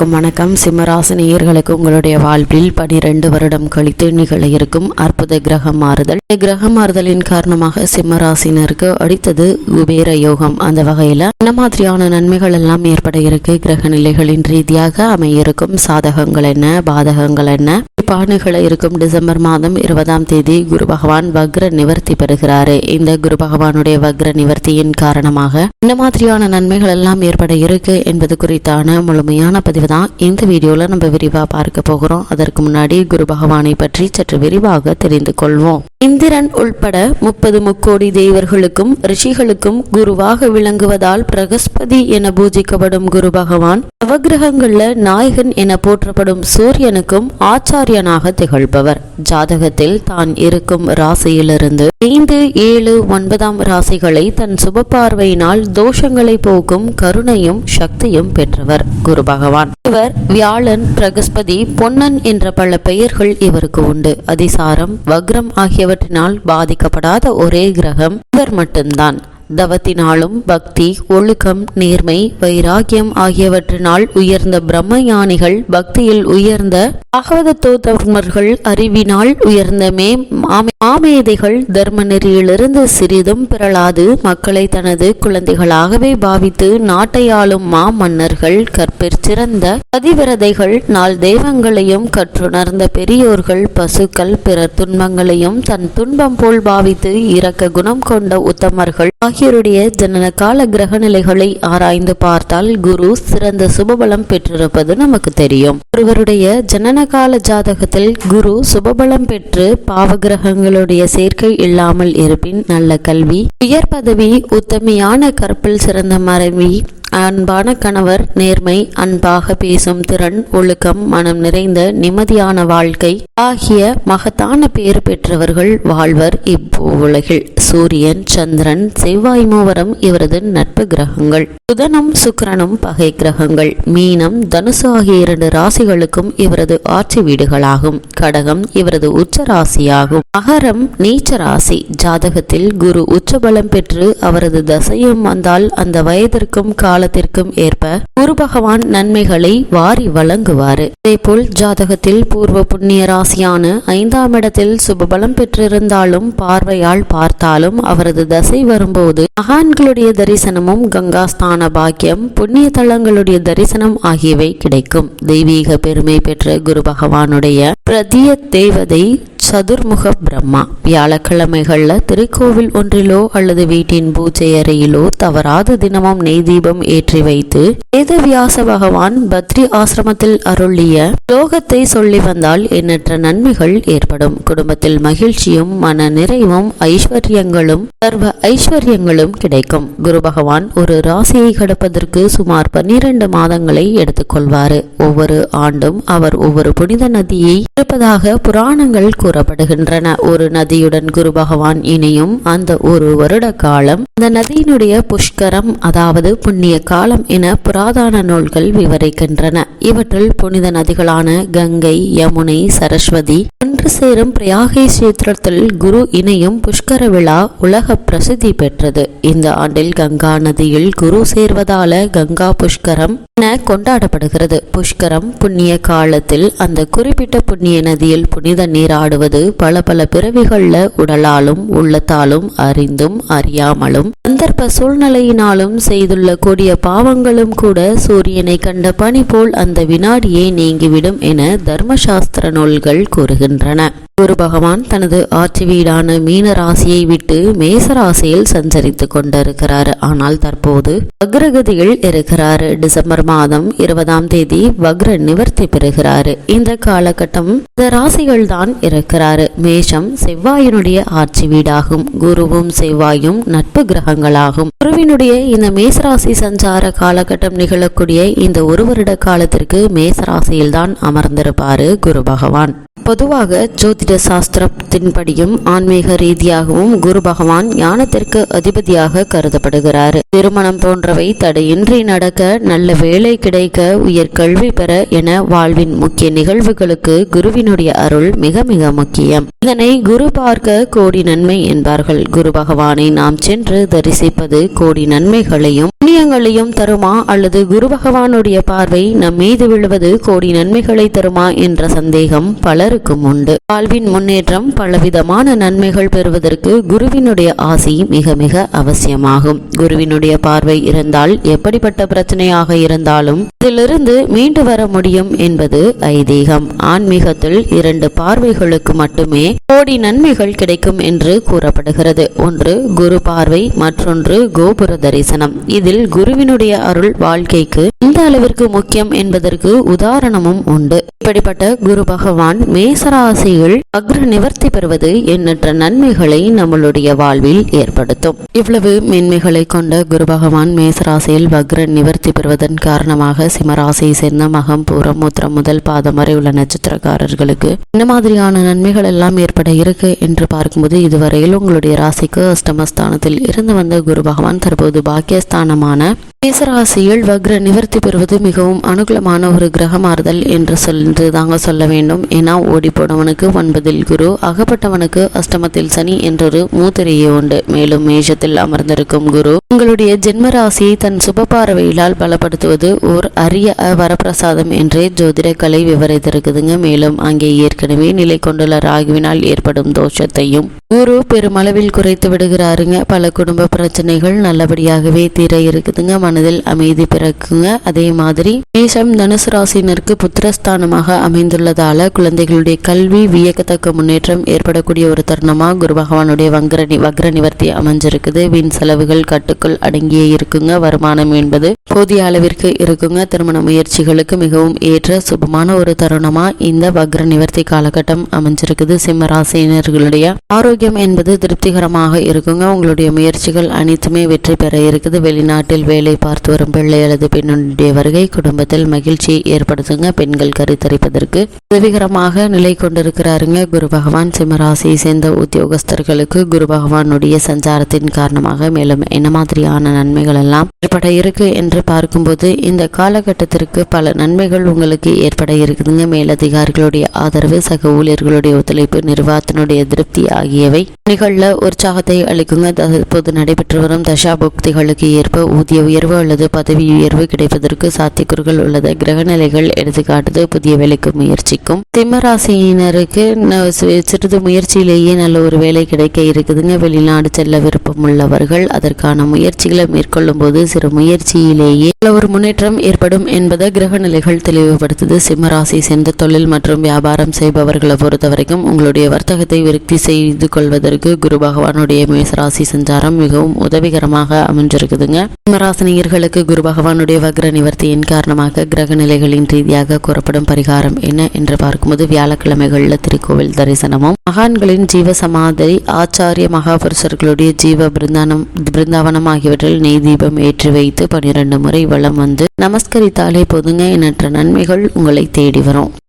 அனைவருக்கும் வணக்கம். சிம்மராசினியர்களுக்கு உங்களுடைய வாழ்வில் பனிரெண்டு வருடம் கழித்து நிகழ இருக்கும் அற்புத கிரக மாறுதல். இந்த கிரக மாறுதலின் காரணமாக சிம்மராசினருக்கு அடுத்தது குபேர யோகம். அந்த வகையில என்ன மாதிரியான நன்மைகள் எல்லாம் ஏற்பட இருக்கு? கிரக நிலைகளின் ரீதியாக அமையிருக்கும் சாதகங்கள் என்ன? பாதகங்கள் என்ன? பானுகள இருக்கும் டிசம்பர் மாதம் இருபதாம் தேதி குரு பகவான் வக்ர நிவர்த்தி பெறுகிறாரு. இந்த குரு பகவானுடைய வக்ர நிவர்த்தியின் காரணமாக இந்த மாதிரியான நன்மைகள் எல்லாம் ஏற்பட இருக்கு என்பது குறித்தான முழுமையான பதிவு தான் இந்த வீடியோவில் நம்ம விரிவாக பார்க்க போகிறோம். அதற்கு முன்னாடி குரு பகவானை பற்றி சற்று விரிவாக தெரிந்து கொள்வோம். இந்திரன் உள்பட முப்பது முக்கோடி தேவர்களுக்கும் ரிஷிகளுக்கும் குருவாக விளங்குவதால் பிரகஸ்பதி என பூஜிக்கப்படும் குரு பகவான் நவகிரகங்கள்ல நாயகன் என போற்றப்படும் சூரியனுக்கும் ஆச்சாரியனாக திகழ்பவர். ஜாதகத்தில் தான் இருக்கும் ராசியிலிருந்து ஐந்து ஏழு ஒன்பதாம் ராசிகளை தன் சுப பார்வையினால் தோஷங்களை போக்கும் கருணையும் சக்தியும் பெற்றவர் குரு பகவான். இவர் வியாழன் பிரகஸ்பதி பொன்னன் என்ற பல பெயர்கள் இவருக்கு உண்டு. அதிசாரம் வக்ரம் ஆகியவற்றினால் பாதிக்கப்படாத ஒரே கிரகம் இவர் மட்டும்தான். தவத்தினாலும் பக்தி ஒழுக்கம் நேர்மை வைராகியம் ஆகியவற்றினால் உயர்ந்த பிரம்மஞானிகள் பக்தியில் உயர்ந்த பாகவதத்தோதர்மர்கள் அறிவினால் உயர்ந்த மே மாமி மாமேதைகள் தர்ம நெறியிலிருந்து சிறிதும் பிறளாது மக்களை தனது குழந்தைகளாகவே பாவித்து நாட்டை ஆளும் மாமன்னர்கள் கற்பிற் சிறந்த பதிவிரதைகள் நாள் தெய்வங்களையும் கற்றுணர்ந்த பெரியோர்கள் பசுக்கள் பிறர் துன்பங்களையும் தன் துன்பம் போல் பாவித்து இரக்க குணம் கொண்ட உத்தமர்கள் ஆகியோருடைய ஜனன கால கிரக நிலைகளை ஆராய்ந்து பார்த்தால் குரு சிறந்த சுபபலம் பெற்றிருப்பது நமக்கு தெரியும். ஒருவருடைய ஜனன கால ஜாதகத்தில் குரு சுபபலம் பெற்று பாவகிரகங்களுடைய சேர்க்கை இல்லாமல் இருப்பின் நல்ல கல்வி உயர் பதவி உத்தமையான கற்பில் சிறந்த மறைவி அன்பான கணவர் நேர்மை அன்பாக பேசும் திறன் ஒழுக்கம் மனம் நிறைந்த நிம்மதியான வாழ்க்கை ஆகிய மகத்தான பேறு பெற்றவர்கள் வாழ்வர் உலகில் சூரியன் சந்திரன் செவ்வாய் மூவரம் இவரது நட்பு கிரகங்கள். புதனும் சுக்கிரனும் பகை கிரகங்கள். மீனம் தனுசு ஆகிய இரண்டு ராசிகளுக்கும் இவரது ஆட்சி வீடுகளாகும். கடகம் இவரது உச்ச ராசியாகும். மகரம் நீச்ச ராசி. ஜாதகத்தில் குரு உச்சபலம் பெற்று அவரது தசையும் வந்தால் அந்த வயதிற்கும் காலத்திற்கும் ஏற்ப குரு பகவான் நன்மைகளை வாரி வழங்குவாரு. இதேபோல் ஜாதகத்தில் பூர்வ புண்ணிய ராசியான ஐந்தாம் இடத்தில் சுபபலம் பெற்றிருந்தாலும் பார்வையால் பார்த்தாலும் அவரது தசை வரும்போது மகான்களுடைய தரிசனமும் கங்கா ஸ்தான பாக்கியம் புண்ணிய தலங்களுடைய தரிசனம் ஆகியவை கிடைக்கும். தெய்வீக பெருமை பெற்ற குரு பகவானுடைய பிரதிய தேவதை சதுர்முக பிரம்மா வியாழக்கிழமைகள்ல திருக்கோவில் ஒன்றிலோ அல்லது வீட்டின் பூஜை அறையிலோ தவறாது தினமும் நெய் தீபம் ஏற்றி வைத்து வேதவியாச பகவான் பத்ரி ஆசிரமத்தில் அருளிய லோகத்தை சொல்லி வந்தால் எண்ணற்ற நன்மைகள் ஏற்படும். குடும்பத்தில் மகிழ்ச்சியும் மன நிறைவும் ஐஸ்வர்யங்களும் சர்வ ஐஸ்வர்யங்களும் கிடைக்கும். குரு பகவான் ஒரு ராசியை கடப்பதற்கு சுமார் பன்னிரண்டு மாதங்களை எடுத்துக்கொள்வாரு. ஒவ்வொரு ஆண்டும் அவர் ஒவ்வொரு புனித நதியை இருப்பதாக புராணங்கள் கூறப்படுகின்றன. ஒரு நதியுடன் குரு பகவான் இணையும் அந்த ஒரு வருட காலம் அந்த நதியினுடைய புஷ்கரம் அதாவது புண்ணிய காலம் என புராதன நூல்கள் விவரிக்கின்றன. இவற்றில் புனித நதிகளான கங்கை யமுனை சரஸ்வதி ஒன்று சேரும் பிரயாகை சீத்திரத்தில் குரு இணையும் புஷ்கர விழா உலக பிரசித்தி பெற்றது. இந்த ஆண்டில் கங்கா நதியில் குரு சேர்வதால கங்கா புஷ்கரம் என கொண்டாடப்படுகிறது. புஷ்கரம் புண்ணிய காலத்தில் அந்த குறிப்பிட்ட புண்ணிய நதியில் புனித நீராடுவது பல பல பிறவிகளில் உடலாலும் உள்ளத்தாலும் அறிந்தும் அறியாமலும் சந்தர்ப்ப சூழ்நிலையினாலும் செய்துள்ள கொடிய பாவங்களும் கூட சூரியனை கண்ட பனி போல் அந்த வினாடியே நீங்கிவிடும் என தர்மசாஸ்திர நூல்கள் கூறுகின்றன. குரு பகவான் தனது ஆட்சி வீடான மீன ராசியை விட்டு மேச ராசியில் சஞ்சரித்துக் கொண்டிருக்கிறார். ஆனால் தற்போது வக்ரகதியில் இருக்கிறாரு. டிசம்பர் மாதம் இருபதாம் தேதி வக்ர நிவர்த்தி பெறுகிறாரு. இந்த காலகட்டம் இந்த ராசிகள் தான் இருக்கிறாரு மேஷம் செவ்வாயினுடைய ஆட்சி வீடாகும். குருவும் செவ்வாயும் நட்பு கிரகங்களாகும். குருவினுடைய இந்த மேசராசி சஞ்சார காலகட்டம் நிகழக்கூடிய இந்த ஒரு வருட காலத்திற்கு மேசராசியில் தான் அமர்ந்திருப்பாரு குரு பகவான். பொதுவாக ஜோதிட சாஸ்திரத்தின்படியும் ஆன்மீக ரீதியாகவும் குரு பகவான் ஞானத்திற்கு அதிபதியாக கருதப்படுகிறார். திருமணம் போன்றவை தடையின்றி நடக்க நல்ல வேலை கிடைக்க உயர் கல்வி பெற என வாழ்வின் முக்கிய நிகழ்வுகளுக்கு குருவினுடைய அருள் மிக மிக முக்கியம். இதனை குரு பார்க்க கோடி நன்மை என்பார்கள். குரு பகவானை நாம் சென்று தரிசிப்பது கோடி நன்மைகளையும் புண்ணியங்களையும் தருமா? அல்லது குரு பகவானுடைய பார்வை நம் மீது விழுவது கோடி நன்மைகளை தருமா? என்ற சந்தேகம் பலருக்கும் உண்டு. வாழ்வின் முன்னேற்றம் பலவிதமான நன்மைகள் பெறுவதற்கு குருவினுடைய ஆசி மிக மிக அவசியமாகும். குருவினுடைய பார்வை இருந்தால் எப்படிப்பட்ட பிரச்சனையாக இருந்தாலும் இதிலிருந்து மீண்டு வர முடியும் என்பது ஐதீகம். ஆன்மீகத்தில் இரண்டு பார்வைகளுக்கு மட்டுமே கோடி நன்மைகள் கிடைக்கும் என்று கூறப்படுகிறது. ஒன்று குரு பார்வை மற்றொன்று கோபுர தரிசனம். இதில் குருவினுடைய அருள் வாழ்க்கைக்கு எந்த அளவிற்கு முக்கியம் என்பதற்கு உதாரணமும் உண்டு. இப்படிப்பட்ட குரு பகவான் மேசராசியில் அக்ர நிவர்த்தி பெறுவது எண்ணற்ற நன்மைகளை நம்மளுடைய வாழ்வில் ஏற்படுத்தும். இவ்வளவு மேன்மைகளை கொண்ட குரு பகவான் மேசராசியில் வக்ர நிவர்த்தி பெறுவதன் காரணமாக சிம்மராசியை சேர்ந்த மகம் பூரம் முத்திரம் முதல் பாதம் வரை உள்ள நட்சத்திரக்காரர்களுக்கு இந்த மாதிரியான நன்மைகள் எல்லாம் ஏற்பட இருக்கு என்று பார்க்கும்போது இதுவரையில் உங்களுடைய ராசிக்கு அஷ்டமஸ்தானத்தில் இருந்து வந்த குரு பகவான் தற்போது பாக்கியஸ்தானமான மேசராசியில் வக்ர நிவர்த்தி பெறுவது மிகவும் அனுகூலமான ஒரு கிரகமாறுதல் என்று சொல்லி தாங்க சொல்ல வேண்டும். ஏன்னா ஓடி போனவனுக்கு ஒன்பதில் குரு அகப்பட்டவனுக்கு அஷ்டமத்தில் சனி என்றொரு மூத்திரையே உண்டு. மேலும் மேஷத்தில் அமர்ந்திருக்கும் குரு. உங்களுடைய ஜென்ம ராசியை தன் சுப பார்வையிலால் பலப்படுத்துவது ஓர் அரிய வரப்பிரசாதம் என்றே ஜோதிட கலை விவரித்திருக்குதுங்க. மேலும் அங்கே ஏற்கனவே நிலை கொண்டுள்ள ராகுவினால் ஏற்படும் தோஷத்தையும் குரு பெருமளவில் குறைத்து விடுகிறாருங்க. பல குடும்ப பிரச்சனைகள் நல்லபடியாகவே தீர இருக்குதுங்க. மனதில் அமைதி பிறக்குங்க. அதே மாதிரி மேஷம் தனுசு ராசினருக்கு புத்திரஸ்தானமாக அமைந்துள்ளதால குழந்தைகளுடைய கல்வி வியக்கத்தக்க முன்னேற்றம் ஏற்படக்கூடிய ஒரு தருணமா குரு பகவானுடைய வங்கர வக்ர நிவர்த்தி அமைஞ்சிருக்குது. வீண் செலவுகள் கட்டுக்குள் அடங்கியே இருக்குங்க. வருமானம் என்பது போதிய அளவிற்கு இருக்குங்க. திருமண முயற்சிகளுக்கு மிகவும் ஏற்ற சுபமான ஒரு தருணமா இந்த வக்ர நிவர்த்தி காலகட்டம் அமைஞ்சிருக்குது. சிம்ம ராசியினர்களுடைய ஆரோக்கியம் என்பது திருப்திகரமாக இருக்குங்க. உங்களுடைய முயற்சிகள் அனைத்துமே வெற்றி பெற இருக்குது. வெளிநாட்டில் வேலை பார்த்து வரும் பிள்ளை அல்லது பெண்ணுடைய வருகை குடும்பத்தில் மகிழ்ச்சியை ஏற்படுத்துங்க. பெண்கள் கருத்தரிப்பதற்கு உதவிகரமாக நிலை கொண்டிருக்கிறாருங்க. குரு பகவான் சிம்மராசியை சேர்ந்த உத்தியோகஸ்தர்களுக்கு குரு பகவானுடைய சஞ்சாரத்தின் காரணமாக மேலும் என்ன மாதிரியான நன்மைகள் எல்லாம் ஏற்பட இருக்கு என்று பார்க்கும்போது இந்த காலகட்டத்திற்கு பல நன்மைகள் உங்களுக்கு ஏற்பட இருக்குதுங்க. மேலதிகாரிகளுடைய ஆதரவு சக ஊழியர்களுடைய ஒத்துழைப்பு நிர்வாகத்தினுடைய திருப்தி ஆகியவை நிகழ்ல உற்சாகத்தை அளிக்குங்க. தற்போது நடைபெற்று வரும் தசாபுக்திகளுக்கு ஏற்ப ஊதிய உயர்வு அல்லது பதவி உயர்வு கிடைப்பதற்கு சாத்தியக்கூறுகள் உள்ளது. கிரகநிலைகள் எடுத்துக்காட்டுது புதிய வேலைக்கு முயற்சிக்கும். சிம்மராசியினருக்கு சிறிது முயற்சியிலேயே நல்ல ஒரு வேலை கிடைக்க இருக்குதுங்க. வெளிநாடு செல்ல விருப்பம் உள்ளவர்கள் அதற்கான முயற்சிகளை மேற்கொள்ளும் போது சிறு முயற்சியிலேயே ஒரு முன்னேற்றம் ஏற்படும் என்பதை கிரகநிலைகள் தெளிவுபடுத்துது. சிம்மராசி சேர்ந்த தொழில் மற்றும் வியாபாரம் செய்பவர்களை பொறுத்தவரைக்கும் உங்களுடைய வர்த்தகத்தை விருத்தி செய்து கொள்வதற்கு குரு பகவானுடைய மேசராசி சஞ்சாரம் மிகவும் உதவிகரமாக அமைஞ்சிருக்குதுங்க. சிம்மராசினியர்களுக்கு குரு பகவானுடைய வக்ர நிவர்த்தியின் காரணமாக கிரக நிலைகளின் ரீதியாக கூறப்படும் பரிகாரம் என்ன என்று பார்க்கும்போது வியாழக்கிழமைகளில் திருக்கோவில் தரிசனமும் மகான்களின் ஜீவ சமாதி ஆச்சாரிய மகாபுருஷர்களுடைய ஜீவ பிருந்தானம் பிருந்தாவனம் ஆகியவற்றில் நெய் தீபம் ஏற்றி வைத்து பனிரெண்டு முறை வளம் வந்து நமஸ்கரித்தாலே போதுங்க எண்ணற்ற நன்மைகள் உங்களை தேடி வரும்.